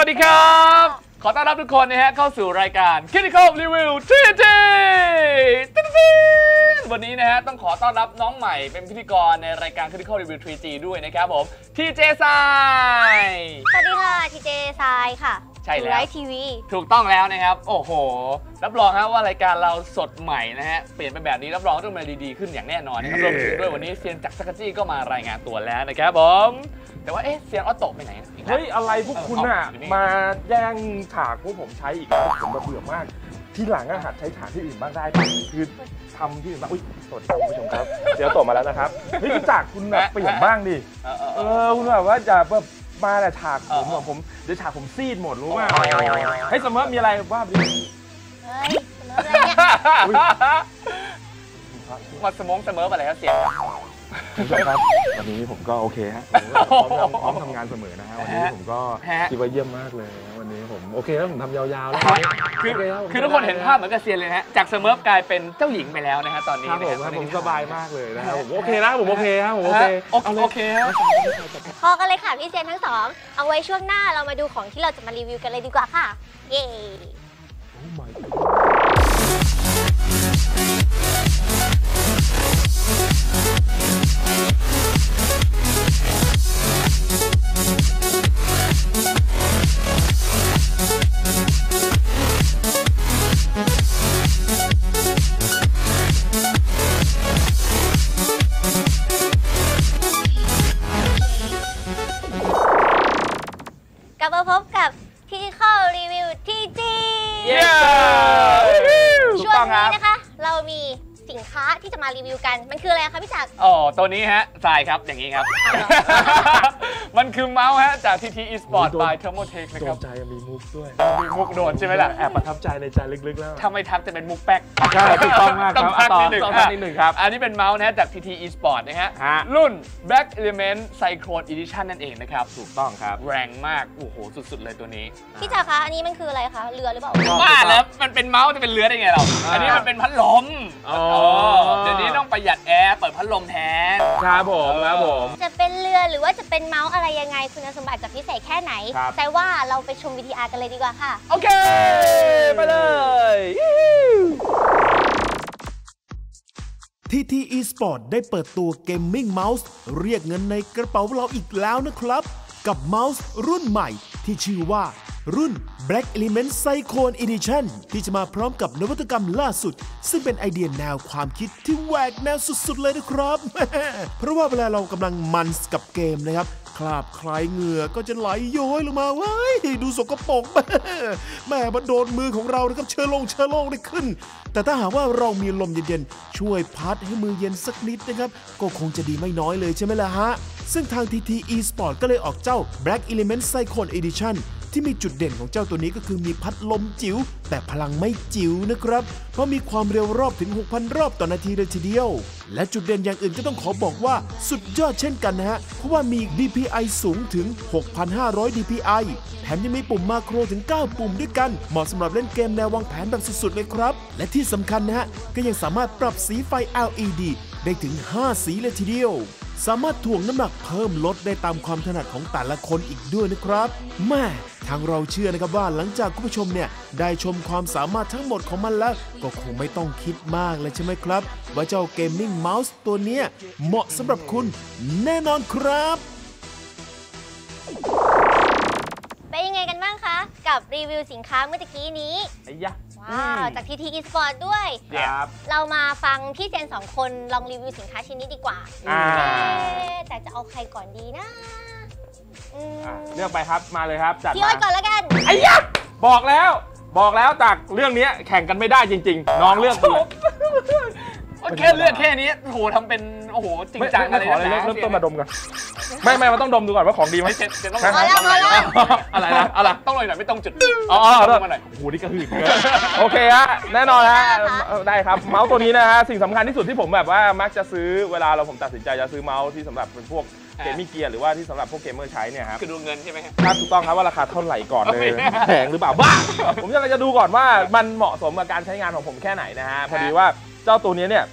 สวัสดีครับ ขอต้อนรับทุกคนนะฮะเข้าสู่รายการ Critical Review 3G ติ๊ดๆวันนี้นะฮะต้องขอต้อนรับน้องใหม่เป็นพิธีกรในรายการ Critical Review 3G ด้วยนะครับผมทีเจซายสวัสดีค่ะทีเจทรายค่ะใช่แล้วไลฟ์ทีวีถูกต้องแล้วนะครับ โอ้โห รับรองฮะว่ารายการเราสดใหม่นะฮะเปลี่ยนไปแบบนี้รับรองต้องมาดีๆขึ้นอย่างแน่นอนนะครับรวมถึงด้วยวันนี้เซียนจักรจักรจี้ก็มารายงานตัวแล้วนะครับผม แต่ว่าเอ๊ะเซียนออโต้ไปไหนนะอีกแล้ว เฮ้ย อะไรพวกคุณอะเอาอยู่นี่มาแย่งฉากพวกผมใช้อีกแล้วผมแบบเบื่อมาก ที่หลังอะหัดใช้ฉากที่อื่นบ้างได้ปะคือทำที่อื่นบ้างอุ้ยสวัสดีครับคุณผู้ชมครับเดี๋ยวตบมาแล้วนะครับเฮ้ยฉากคุณแบบเปลี่ยนบ้างดิเออเออเอเอออคุณแบบว่าจะแบบมาแต่ฉากผมเอออะผมเดี๋ยวฉากผมซีดหมดรู้ป่ะอ๋อให้ยเสมอมีอะไรว่าไปดิเฮ้ยเสมออะไรเนี่ยมาสมองเสมอไปอะไรครับเสียง คุณผู้ชมครับวันนี้ผมก็โอเคฮะผมก็พร้อมทำพร้อมทำงานเสมอนะฮะวันนี้ผมก็ฮะ คิดว่าเยี่ยมมากเลยนะวันนี้ผมโอเคแล้วผมทำยาวๆแล้วคือโเแล้วผมคือทุกคนเห็นภาพเหมือนกับเซียนเลยนะฮะ จากเสมอกลายเป็นเจ้าหญิงไปแล้วนะฮะตอนนี้ครับนะผฮะมครับผมตอนนี้สบายมากเลยนะครับผมโอเคนะผมโอเคครับผมโอฮะเคโอเคโอเคฮะ พอกันเลยค่ะพี่เจนทั้งสอง เอาไว้ช่วงหน้าเรามาดูของที่เราจะมารีวิวกันเลยดีกว่าค่ะ เย้ Oh my god นี้นะคะ เรามี สินค้าที่จะมารีวิวกัน มันคืออะไรคะพี่จักร อ๋อ ตัวนี้ฮะทรายครับ อย่างนี้ครับ มันคือเมาส์ฮะ จาก TT Esport โอ้ยโดน by Thermotech นะโดครับนใจมีมุกด้วยมีมุกโดนใช่ไหมล่ะ แอบประทับใจในใจลึกๆแล้ว ถ้าไม่ทักจะเป็นมุกแป๊กใช่ถูกต้องมากครับต้องพักต่อนิดหนึ่งต้องพักนิดหนึ่งครับ อันนี้เป็นเมาส์นะฮะจาก TT Esport นะฮะ ฮะ รุ่น Black Element Cyclone Edition นั่นเองนะครับ ถูกต้องครับ แรงมาก โอ้โห สุด ๆ เลยตัวนี้ พี่จักรคะ อันนี้มันคืออะไรคะ เรือหรือเปล่า บ้าแล้วมันเป็นเมาส์จะเป็นเรือได้ไงเราอ่าอันนี้มันเป็นพัดลมอ๋อเออเดี๋ยวนี้ต้องประหยัดแอร์เปิดพัดลมแทนครับผมครับผม จะเป็นเรือหรือว่าจะเป็นเมาส์อะไรยังไงคุณสมบัติจะพิเศษแค่ไหน ครับ แต่ว่าเราไปชม VTR กันเลยดีกว่าค่ะ โอเค ไปเลย TT eSport ได้เปิดตัวเกมมิ่งเมาส์เรียกเงินในกระเป๋าเราอีกแล้วนะครับ กับเมาส์รุ่นใหม่ที่ชื่อว่า รุ่น Black Element Cyclone Edition ที่จะมาพร้อมกับนวัตกรรมล่าสุด ซึ่งเป็นไอเดียแนวความคิดที่แหวกแนวสุดๆเลยนะครับ เพราะว่าเวลาเรากำลังมันกับเกมนะครับคราบคลายเหงื่อก็จะไหลย้อยลงมาว้ายดูสกปรกแม่มันโดนมือของเรานะครับเชื้อลงเชื้อโรคได้ขึ้น แต่ถ้าหากว่าเรามีลมเย็นๆ ช่วยพัดให้มือเย็นสักนิดนะครับ ก็คงจะดีไม่น้อยเลยใช่ไหมล่ะฮะ ซึ่งทาง TT eSport ก็เลยออกเจ้า Black Element Cyclone Edition ที่มีจุดเด่นของเจ้าตัวนี้ก็คือมีพัดลมจิ๋วแต่พลังไม่จิ๋วนะครับ เพราะมีความเร็วรอบถึง 6,000 รอบต่อนาทีเลยทีเดียว และจุดเด่นอย่างอื่นก็ต้องขอบอกว่าสุดยอดเช่นกันนะฮะ เพราะว่ามี DPI สูงถึง 6,500 DPI แถมยังมีปุ่มมาโครถึง 9 ปุ่มด้วยกัน เหมาะสำหรับเล่นเกมแนววางแผนแบบสุดๆเลยครับ และที่สำคัญนะฮะก็ยังสามารถปรับสีไฟ LED ได้ถึง 5 สีเลยทีเดียว สามารถถ่วงน้ำหนักเพิ่มลดได้ตามความถนัดของแต่ละคนอีกด้วยนะครับแม่ทางเราเชื่อนะครับว่าหลังจากคุณผู้ชมเนี่ยได้ชมความสามารถทั้งหมดของมันแล้ว ก็คงไม่ต้องคิดมากเลยใช่ไหมครับ ว่าเจ้าเกมมิ่งเมาส์ตัวเนี้ยเหมาะสำหรับคุณแน่นอนครับ กับรีวิวสินค้าเมื่อตะกี้นี้ ไอ้ยะ ว้าว จาก TT eSport ด้วย ครับ เรามาฟังพี่เจนสองคนลองรีวิวสินค้าชิ้นนี้ดีกว่าอ่า เอ๊ะแต่จะเอาใครก่อนดีนะอืมอะเลือกไปครับมาเลยครับจัดพี่อ้อยก่อนแล้วกัน ไอ้ยะบอกแล้ว บอกแล้วจากเรื่องนี้แข่งกันไม่ได้จริง ๆ น้องเลือกดีแค่เลือกแค่นี้โอ้โหทำเป็นโอ้โหจริงไม่จังไม่อะไรขออะไรนะเริ่มเริ่มต้นมาดมกันไม่ไม่มันต้องดมดูก่อนว่าของดีไหมไม่เจ็บเจ็บต้องฮะพอแล้วพอแล้วอะไรนะอะไรต้องเลยหน่อยไม่ต้องจุดอ๋ออ๋อต้เริ่องมมาหน่อยโอ้โหนี่กระหืดเกินโอเคฮะแน่นอนฮะได้ค่ะเออได้ครับเมาส์ตัวนี้นะฮะสิ่งสำคัญที่สุดที่ผมแบบว่ามักจะซื้อเวลาเราผมตัดสินใจจะซื้อเมาส์ที่สำหรับเป็นพวกเกมมิ่งเกียร์หรือว่าที่สำหรับพวกเกมเมอร์ใช้เนี่ยครับคือดูเงินใช่ไหมฮะครับถูกต้องครับว่าราคาเท่าไหร่ก่อนเลยไม่แน่แพงหรือเปล่าบ้าผมจะจะดูก่อนว่ามันเหมาะสมกับการใช้งานของผมแค่ไหนนะฮะพอดีว่าเจ้าตัวนี้เนี่ย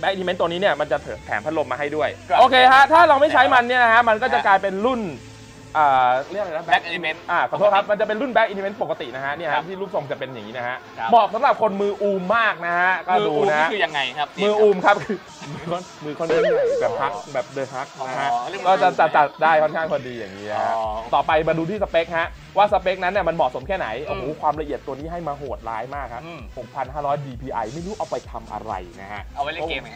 แบ็กดีเมนต์ตัวนี้เนี่ยมันจะแถมพัดลมมาให้ด้วยครับโอเคฮะ ถ้าเราไม่ใช้มันเนี่ยนะฮะ มันก็จะกลายเป็นรุ่น อ่าเรียกอะไรนะ Back Element อ่าขอโทษครับ มันจะเป็นรุ่น Back Element ปกตินะฮะเนี่ยครัฮะบที่รูปทรงจะเป็นอย่างนี้นะฮะครับ เหมาะสำหรับคนมืออูมมากนะฮะก็มือดูอูมนะนี่ฮะคือยังไงครับมืออูมครับคือมือค่อนมือค่อนข้างใหญ่แบบฮักแบบเดอะฮักนะฮะอ๋อเรียกว่าก็จะจัดจัดได้ค่อนข้างพอดีอย่างนี้ฮะ อ๋อ ต่อไปมาดูที่สเปคฮะ ว่าสเปคนั้นเนี่ยมันเหมาะสมแค่ไหน โอ้โหอืมความละเอียดตัวนี้ให้มาโหดร้ายมากครับอืม 6,500 dpi ไม่รู้เอาไปทำอะไรนะฮะเอาไว้เล่นเกมไหม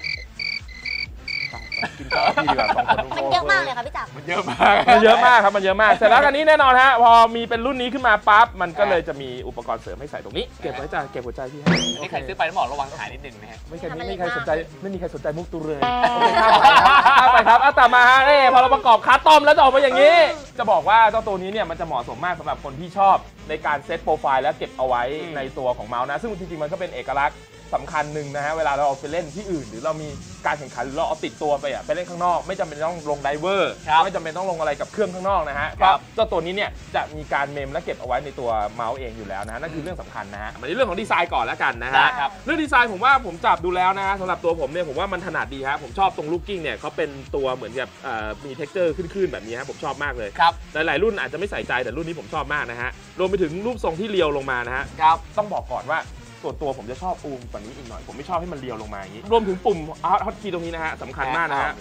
กินข้าวที่ดีกว่าสองคนมันเยอะมากเลยค่ะพี่จักรมันเยอะมากมันเยอะมากครับ มันเยอะมาก เสร็จแล้วอันนี้แน่นอนฮะ พอมีเป็นรุ่นนี้ขึ้นมาปั๊บ มันก็เลยจะมีอุปกรณ์เสริมให้ใใส่ตรงนี้ เก็บไว้จ้าเก็บหัวใจพี่ให้อันนี้ใครซื้อไปต้องบอกระวังหายนิดนึงนะฮะ ไม่ใช่ไม่มีใครสนใจ ไม่มีใครสนใจมุกตูเลยโอเคข้ามไปครับข้ามไปครับอะต่อมาฮะนี่พอเราประกอบคัสตอมแล้วจะออกมาอย่างนี้ จะบอกว่าเจ้าตัวนี้เนี่ยมันจะเหมาะสมมากสำหรับคนที่ชอบในการเซตโปรไฟล์และเก็บเอาไว้อืมในตัวของเมาส์นะ ซึ่งจริงๆมันก็เป็นเอกลักษณ์สำคัญหนึ่งนะฮะเวลาเราเอาไปเล่นที่อื่น หรือเรามีการแข่งขันหรือเราเอาติดตัวไปอะไปเล่นข้างนอก ไม่จำเป็นต้องลงไดเวอร์ครับไม่จำเป็นต้องลงอะไรกับเครื่องข้างนอกนะฮะครับเจ้าตัวนี้เนี่ยจะมีการเมมและเก็บเอาไว้ในตัวเมาส์เองอยู่แล้วนะฮะนั่นคือเรื่องสำคัญนะฮะมาในเรื่องของดีไซน์ก่อนแล้วกันนะได้ฮะครับเรื่องดีไซน์ผมว่าผมจับดูแล้วนะฮะสำหรับตัวผมเนี่ยผมว่ามันถนัดดีฮะผมชอบตรงลูกกิ้งเนี่ยเขาเป็นตัวเหมือนกับเอ่อมีเท็กเจอร์ขึ้นๆแบบนี้ฮะผมชอบมากเลยครับหลายๆรุ่นอาจจะไม่ใส่ใจแต่รุ่นนี้ผมชอบมากนะฮะรวมไปถึงรูปทรงที่เรียวลงมานะฮะครับต้องบอกก่อนว่า ส่วนตัวผมจะชอบอูมกว่านี้อีกหน่อย ผมไม่ชอบให้มันเรียวลงมาอย่างนี้ รวมถึงปุ่มฮอตคีย์ตรงนี้นะฮะสำคัญมากนะฮะ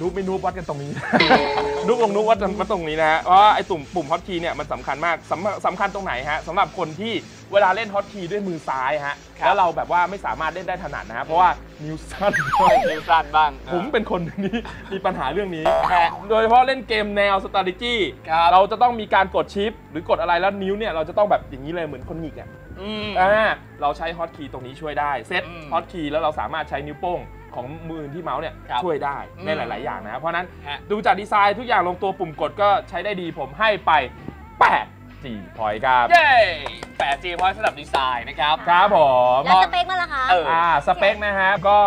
นูบไม่นูบวัดกันตรงนี้ นูบลงนูบวัดกันมาตรงนี้นะฮะเพราะว่าไอ้ตุ่มปุ่มฮอตคีย์เนี่ยมันสำคัญมากสำสำคัญตรงไหนฮะสำหรับคนที่เวลาเล่นฮอตคีย์ด้วยมือซ้ายฮะครับแล้วเราแบบว่าไม่สามารถเล่นได้ถนัดนะฮะเพราะว่านิ้วสั้นนิวสั้นบ้าง ผมเป็นคนหนึ่งที่มีปัญหาเรื่องนี้ฮะโดยเฉพาะเล่นเกมแนว strategy ครับเราจะต้องมีการกดชิป หรือกดอะไรแล้วนิ้วเนี่ยเราจะต้องแบบอย่างนี้เลยเหมือนคนหงิกอะ อืม อ่าเราใช้ฮอตคีย์ตรงนี้ช่วยได้ เซตอืมฮอตคีย์แล้วเราสามารถใช้นิ้วโป้งของมือที่เมาส์เนี่ยครับช่วยได้ในอืมหลาย ๆ อย่างนะ เพราะฉะนั้นฮะดูจากดีไซน์ทุกอย่างลงตัวปุ่มกดก็ใช้ได้ดีผมให้ไป8 4พอยต์ครับ เย้แปดจีพอยต์สำหรับดีไซน์นะครับ ครับผม แล้วสเปคมันล่ะคะ เออ อ่าสเปคนะฮะก็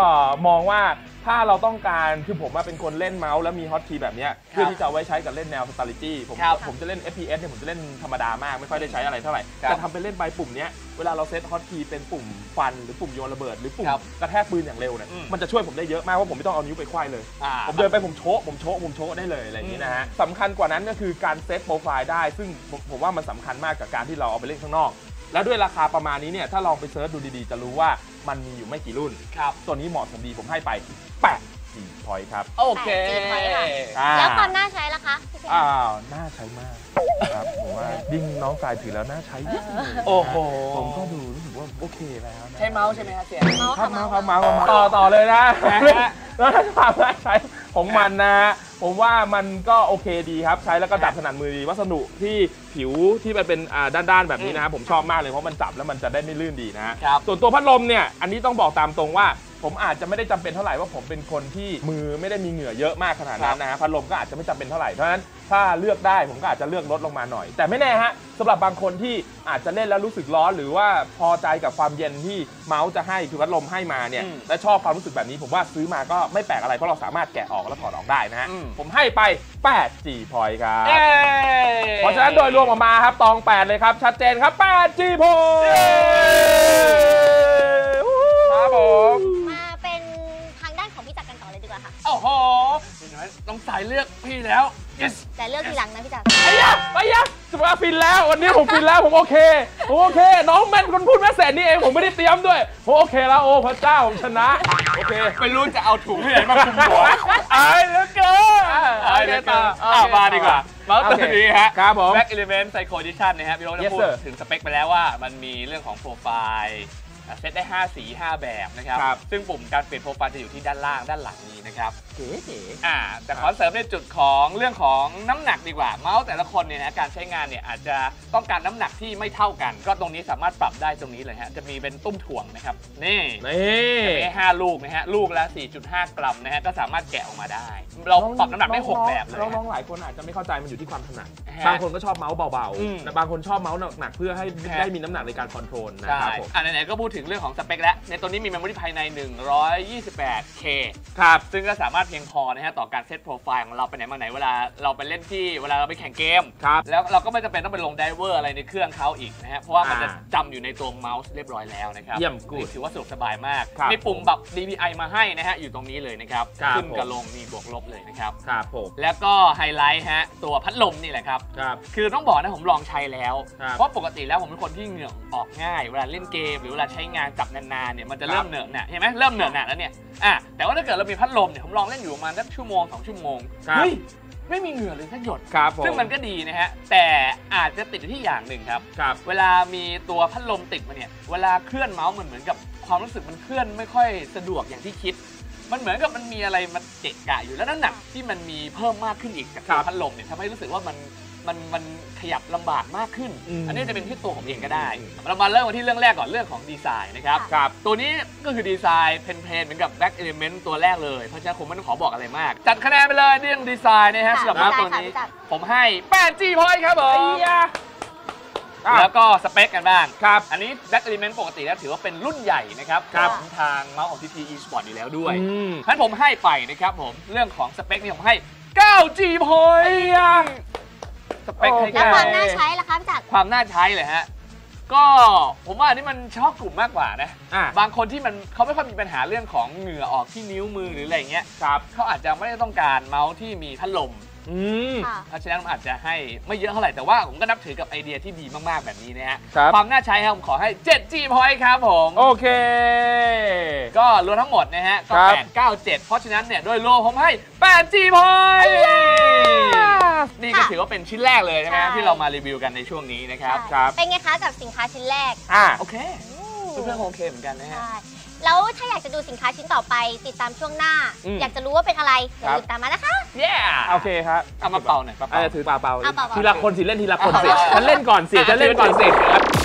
มองว่า ถ้าเราต้องการคือผมว่าเป็นคนเล่นเมาส์แล้วมีฮอตคีย์แบบเนี้ยเพื่อที่จะเอาไว้ใช้กับเล่นแนว strategy ผมครับผมจะเล่น FPS เนี่ยผมจะเล่นธรรมดามาก ไม่ค่อยได้ใช้อะไรเท่าไหร่ครับแต่ทำเป็นเล่นไปปุ่มเนี้ยเวลาเราเซตฮอตคีย์เป็นปุ่มฟันหรือปุ่มโยนระเบิดหรือปุ่มครับกระแทกปืนอย่างเร็วเนี่ยอืม มันจะช่วยผมได้เยอะมากว่าผมไม่ต้องเอานิ้วไปไขว้เลย อ่า ผมเดินไปผมโชะผมโชะผมโชะได้เลยอะไรอย่างนี้นะฮะสำคัญกว่านั้นก็คือการเซตโปรไฟล์ได้ ซึ่งผมผมว่ามันสำคัญมากกับการที่เราเอาไปเล่นข้างนอก แล้วด้วยราคาประมาณนี้เนี่ยถ้าลองไปเซิร์ชดูดีๆ จะรู้ว่า มันมีอยู่ไม่กี่รุ่น ครับ ตัวนี้เหมาะสมดีผมให้ไป8 4พอยต์ครับ โอเค แปดจีพอยต์ค่ะอ่า แล้วความน่าใช้ล่ะคะพี่เจนอ้าว น่าใช้มากครับ ผมว่ายิ่งน้องสายถือแล้วน่าใช้ยิ่งเลยโอ้โห ผมก็ดูรู้สึกว่าโอเคแล้วนะใช้เมาส์ใช่ไหมฮะเสีย เมาส์ครัค่ะบมาเมาส์ครับมาครับมาต่อต่อเลยนะนะฮะ แล้วถ้าความน่าใช้ ของมันนะฮะผมว่ามันก็โอเคดีครับ ใช้แล้วก็จับถนัดมือดีวัสดุที่ผิวที่มันเป็นอ่าด้านๆแบบนี้นะครับผมชอบมากเลยเพราะมันจับแล้วมันจะได้ไม่ลื่นดีนะฮะครับส่วนตัวพัดลมเนี่ยอันนี้ต้องบอกตามตรงว่า ผมอาจจะไม่ได้จำเป็นเท่าไหร่ว่าผมเป็นคนที่มือไม่ได้มีเหงื่อเยอะมากขนาดนั้นนะฮะพัดลมก็อาจจะไม่จำเป็นเท่าไหร่เพราะฉะนั้นถ้าเลือกได้ผมก็อาจจะเลือกลดลงมาหน่อย แต่ไม่แน่ฮะสำหรับบางคนที่อาจจะเล่นแล้วรู้สึกร้อน หรือว่าพอใจกับความเย็นที่เมาส์จะให้คือพัดลมให้มาเนี่ยอืมและชอบความรู้สึกแบบนี้ ผมว่าซื้อมาก็ไม่แปลกอะไรเพราะเราสามารถแกะออกแล้วถอดออกได้นะฮะอืม ผมให้ไป8 G พอยครับเย้เพราะฉะนั้นโดยรวมออกมาครับ ตอง 8 เลยครับ ชัดเจนครับ8 G พอยครับผม ต้องสายเลือกพี่แล้ว yes แต่เลือกทีหลังนะพี่จักรไอ้ยะไอ้ยะจะมาฟินแล้ววันนี้ผมฟินแล้วผมโอเคผมโอเค น้องแมนคนพูดแม่แสนนี่เองผมไม่ได้เตรียมด้วยผมโอเคแล้วโอ้พระเจ้าผมชนะโอเคไม่รู้จะเอาถุงที่ไหนมาคุมหัวอายเหลือเกินอายเหลือเกินอะมาดีกว่าเมาส์ตัวนี้ฮะครับผม Black Element Psycho Edition นะฮะพี่โรจน์ Yes ได้พูด sir ถึงสเปคไปแล้วว่ามันมีเรื่องของโปรไฟล์อะ เซตได้ 5 สี 5 แบบนะครับ ครับ ซึ่งปุ่มการเปลี่ยนโปรไฟล์จะอยู่ที่ด้านล่างด้านหลังนี้นะครับเก๋อ่าแต่ขอเสริมในจุดของเรื่องของน้ำหนักดีกว่า เมาส์แต่ละคนเนี่ยนะการใช้งานเนี่ยอาจจะต้องการน้ำหนักที่ไม่เท่ากัน ก็ตรงนี้สามารถปรับได้ตรงนี้เลยฮะจะมีเป็นตุ้มถ่วงนะครับนี่ ๆนี่จะมีให้5ลูกนะฮะ ลูกละ 4.5 กรัมนะฮะ ก็สามารถแกะออกมาได้ เราปรับน้ำหนักได้6แบบเลยน้องๆหลายคนอาจจะไม่เข้าใจมันอยู่ที่ความถนัดฮะบางคนก็ชอบเมาส์เบาอืม ๆแต่บางคนชอบเมาส์หนักๆเพื่อให้ฮะได้มีน้ำหนักในการคอนโทรลนะใช่ครับผม อะไหนๆก็พูดดถึงเรื่องของสเปคแล้ว ในตัวนี้มีเมมโมรีภายใน 128K ครับ ซึ่งก็สามารถเพียงพอนะฮะต่อการเซตโปรไฟล์ของเราไปไหนมาไหนเวลาเราไปเล่นที่เวลาเราไปแข่งเกม ครับ แล้วเราก็ไม่จำเป็นต้องไปลงไดเวอร์อะไรในเครื่องเขาอีกนะฮะ เพราะว่ามันจะอ่าจำอยู่ในตัวเมาส์เรียบร้อยแล้วนะครับเยี่ยม good ถือว่าสะดวกสบายมากครับมีปุ่มแบบ DPI มาให้นะฮะอยู่ตรงนี้เลยนะครับครับขึ้นกับผม ลงมีบวกลบเลยนะครับ ครับผม แล้วก็ไฮไลท์ฮะตัวพัดลมนี่แหละครับ ครับ คือต้องบอกนะผมลองใช้แล้ว ครับเพราะปกติแล้วผมเป็นคนที่เหงื่อออกง่าย เวลาเล่นเกมหรือเวลาใช้งานจับนานๆเนี่ยมันจะเริ่มเหนอะหนะเห็นไหมเริ่มเหนอะหนะแล้วเนี่ยอะแต่ว่าถ้าเกิดเรามีพัดลมเนี่ยผมลองเล่นอยู่ประมาณสักชั่วโมงสองชั่วโมงครับเฮ้ยไม่มีเหงื่อเลยสักหยดครับผมซึ่งมันก็ดีนะฮะ แต่อาจจะติดอยู่ที่อย่างหนึ่งครับครับ เวลามีตัวพัดลมติดมาเนี่ย เวลาเคลื่อนเมาส์มันเหมือนกับความรู้สึกมันเคลื่อนไม่ค่อยสะดวกอย่างที่คิด มันเหมือนกับมันมีอะไรมันเกะกะอยู่แล้วน้ำหนักที่มันมีเพิ่มมากขึ้นอีกจากตัวครับพัดลมเนี่ยทำให้รู้สึกว่ามัน มันมันขยับลำบากมากขึ้น อืมอันนี้จะเป็นที่ตัวผมเองก็ได้ อืม เรามาเริ่มกันที่เรื่องแรกก่อนเรื่องของดีไซน์นะครับค่ะครับ ตัวนี้ก็คือดีไซน์เพลนๆเหมือนกับ Black Element ตัวแรกเลย เพราะฉะนั้นผมไม่ต้องขอบอกอะไรมาก จัดคะแนนไปเลยเรื่องดีไซน์นะฮะค่ะสำหรับเมาส์ตัวได้ค่ะนี้พี่จักรผมให้ 8G point ครับผมอะแล้วก็สเปคกันบ้าง ครับ อันนี้ Black Element ปกติแล้วถือว่าเป็นรุ่นใหญ่นะครับครับ ของทางเมาส์ของ TT Esport อยู่แล้วด้วย อืมงั้นผมให้ไปนะครับผม เรื่องของสเปคนี่ผมให้ 9G point สเปคให้แล้วเก้าความน่าใช้ล่ะคะพี่จักร ความน่าใช้เลยฮะ ก็ผมว่าอันนี้มันเฉพาะกลุ่มมากกว่านะ อะบางคนที่มันเขาไม่ค่อยมีปัญหาเรื่องของเหงื่อออกที่นิ้วมือหรืออะไรเงี้ย ครับ เขาอาจจะไม่ได้ต้องการเมาส์ที่มีพัดลม อืมค่ะ เพราะฉะนั้นผมอาจจะให้ไม่เยอะเท่าไหร่แต่ว่าผมก็นับถือกับไอเดียที่ดีมากๆแบบนี้นะฮะครับ ความน่าใช้ครับผมขอให้ 7G point ครับผม โอเค ก็รวมทั้งหมดนะฮะ ก็ ครับ 8 9 7 เพราะฉะนั้นเนี่ย โดยรวมผมให้ 8G point นี่ก็ค่ะถือว่าเป็นชิ้นแรกเลยใช่ไหมใช่ ที่เรามารีวิวกันในช่วงนี้นะครับครับ เป็นไงคะกับสินค้าชิ้นแรกอะ โอเค เพื่อนๆคงโอเคเหมือนกันนะฮะ ใช่ แล้วถ้าอยากจะดูสินค้าชิ้นต่อไป ติดตามช่วงหน้า อืม อยากจะรู้ว่าเป็นอะไรอย่าครับลืมตามมานะคะ เย้โอเคครับเอามาเป่าหน่อยเป่า อาจๆจะถือเปล่าเอาเปล่าๆ ทีละคนสิเล่นทีละคนสิเอาเอาฉันเล่นก่อนสิอะฉันเล่นก่อนสิถือ